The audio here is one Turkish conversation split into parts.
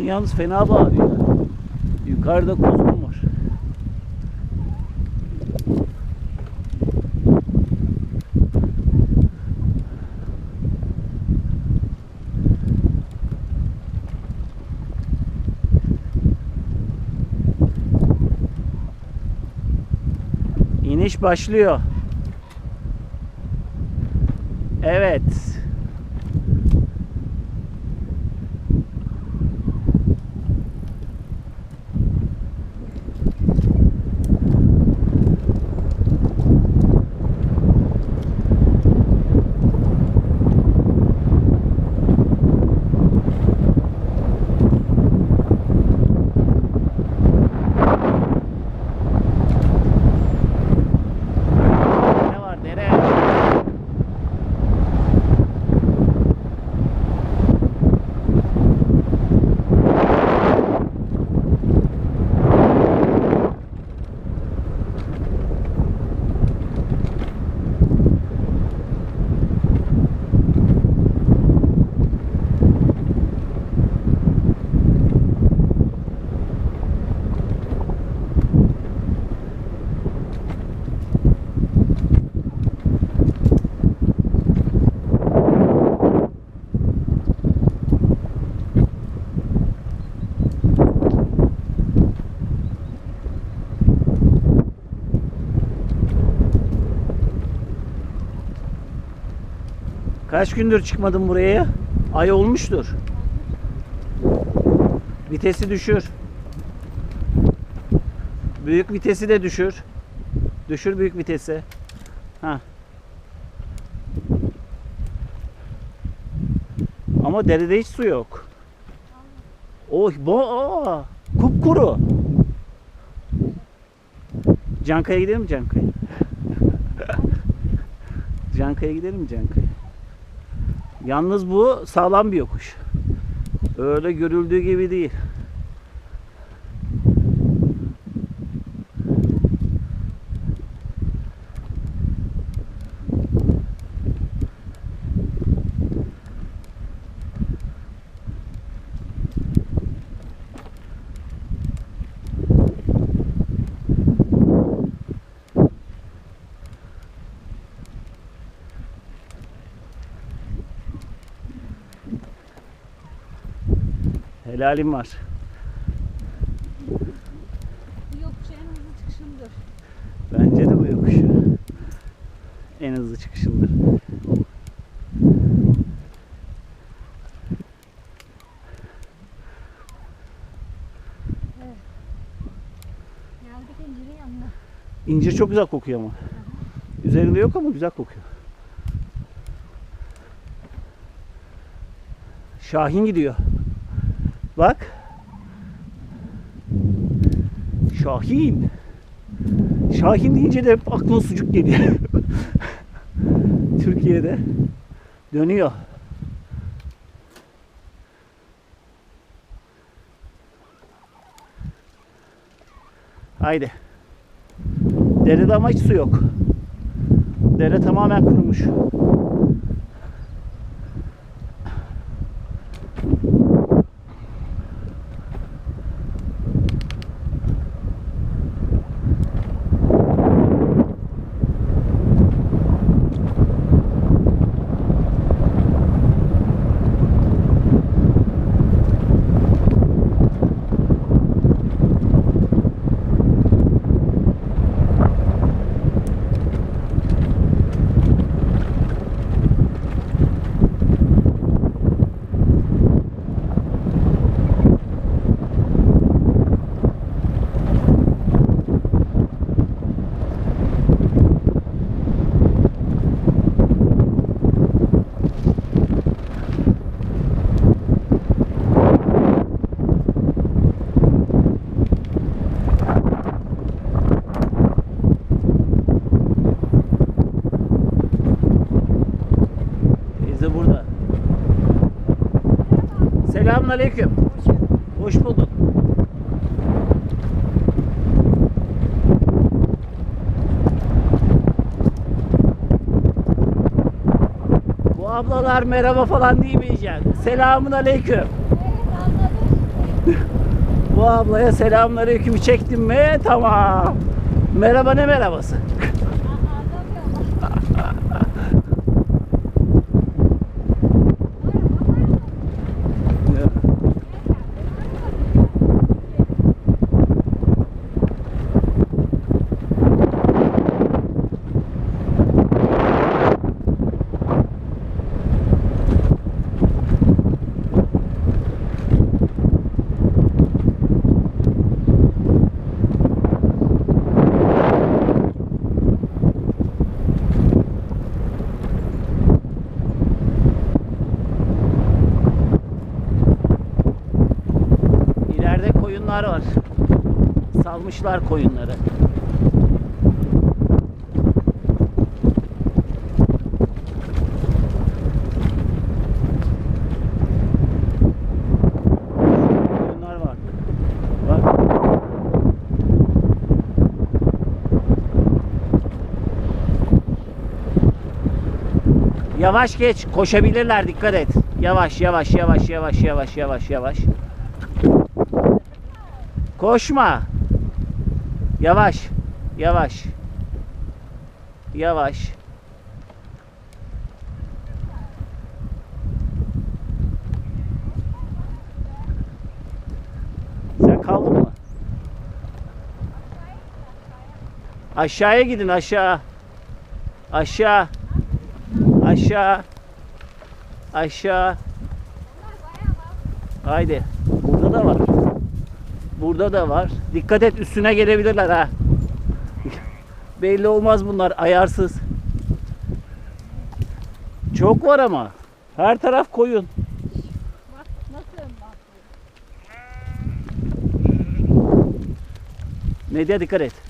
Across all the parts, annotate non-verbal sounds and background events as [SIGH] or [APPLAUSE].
Kuzgun yalnız fena bağırıyor. Yukarıda kuzgun var. İniş başlıyor. Evet. Ne var dere? Kaç gündür çıkmadın buraya? Ay olmuştur. Vitesi düşür. Büyük vitesi de düşür. Düşür büyük vitesi. Ha. Ama derede hiç su yok. Oh, bu aa, kupkuru. Cankaya gidelim mi Cankaya? [LAUGHS] Cankaya gidelim mi Cankaya? Yalnız bu sağlam bir yokuş. Öyle görüldüğü gibi değil. Helalim var. Bu yokuşu en hızlı çıkışımdır. Bence de bu yokuş. En hızlı yanına. İncir çok güzel kokuyor ama. Üzerinde yok ama güzel kokuyor. Şahin gidiyor. Bak. Şahin. Şahin deyince de hep aklına sucuk geliyor. [LAUGHS] Türkiye'de dönüyor. Haydi. Derede ama hiç su yok. Dere tamamen kurumuş. Teyze burada. Selamünaleyküm. Hoş bulduk. Bu ablalar merhaba falan diyemeyeceksin. Selamun aleyküm. Bu ablaya selamünaleyküm çektim mi? Tamam. Merhaba ne merhabası? İleride koyunlar var. Salmışlar koyunları. Yavaş geç. Koşabilirler. Dikkat et. Yavaş yavaş yavaş yavaş yavaş yavaş yavaş. Koşma. Yavaş. Yavaş. Yavaş. Sen kaldın mı? Aşağıya gidin aşağı. Aşağı. Aşağı. Aşağı. Haydi. Burada da var. Burada da var. Dikkat et üstüne gelebilirler ha. [LAUGHS] Belli olmaz bunlar ayarsız. Çok var ama. Her taraf koyun. Bak nasıl bak. Medya dikkat et.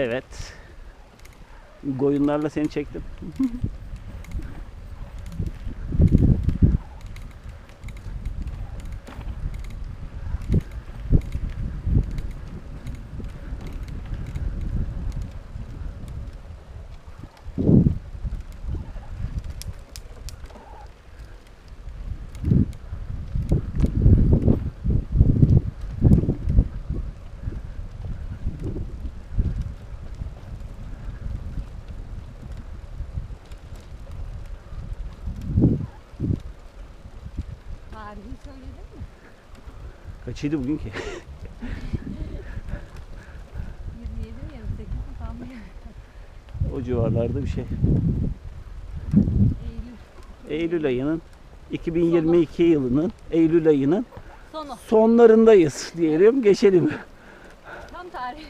Evet. Koyunlarla seni çektim. [LAUGHS] Kaçıydı bugünkü? 27 mi 28 mi tam o civarlarda bir şey. Eylül. Eylül ayının 2022 yılının Eylül ayının Sonu. sonlarındayız diyelim. Geçelim. Tam tarih.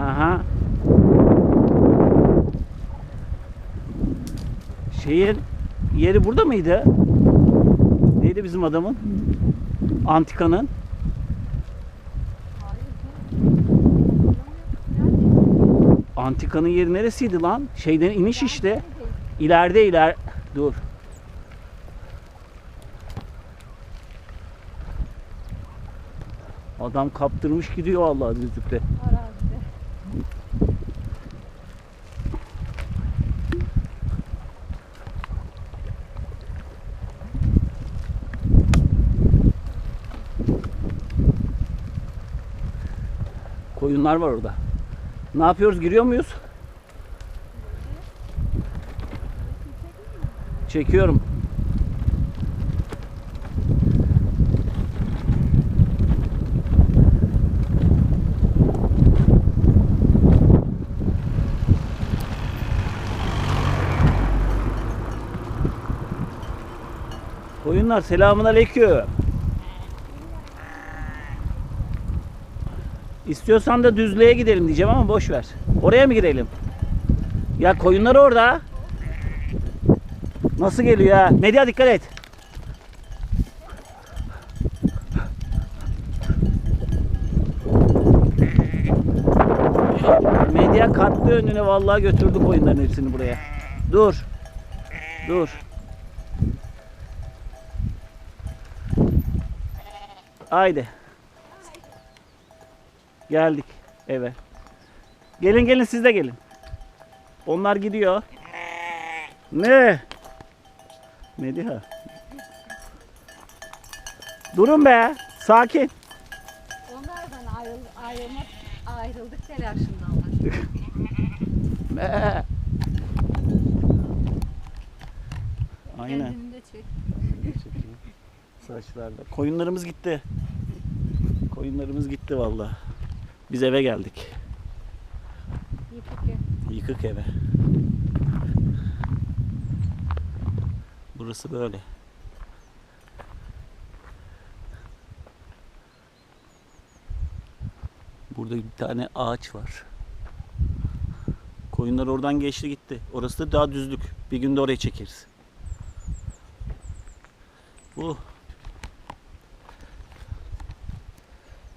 Aha. Şeyin yeri burada mıydı? Neydi bizim adamın? Antikanın. Antikanın yeri neresiydi lan? Şeyden iniş işte. İleride iler. Dur. Adam kaptırmış gidiyor vallahi düzlükte. Koyunlar var orada. Ne yapıyoruz? Giriyor muyuz? Çekiyorum. Koyunlar selamun aleyküm. İstiyorsan da düzlüğe gidelim diyeceğim ama boş ver. Oraya mı girelim? Ya koyunlar orada. Nasıl geliyor ya? Medya dikkat et. Medya kattı önüne vallahi götürdü koyunların hepsini buraya. Dur. Dur. Haydi. Geldik eve. Gelin gelin siz de gelin. Onlar gidiyor. Ne? Mediha. Durun be. Sakin. Onlardan ayrıl, ayrılmak, ayrıldık telaşındanlar. Me. [LAUGHS] Aynen. Kendini de çek. Saçlarda. Koyunlarımız gitti. Koyunlarımız gitti vallahi. Biz eve geldik. Yıkık ya. Yıkık eve. Burası böyle. Burada bir tane ağaç var. Koyunlar oradan geçti gitti. Orası da daha düzlük. Bir günde oraya çekeriz. Bu.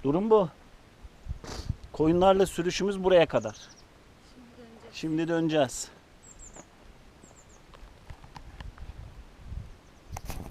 Durum bu. Koyunlarla sürüşümüz buraya kadar. Şimdi döneceğiz.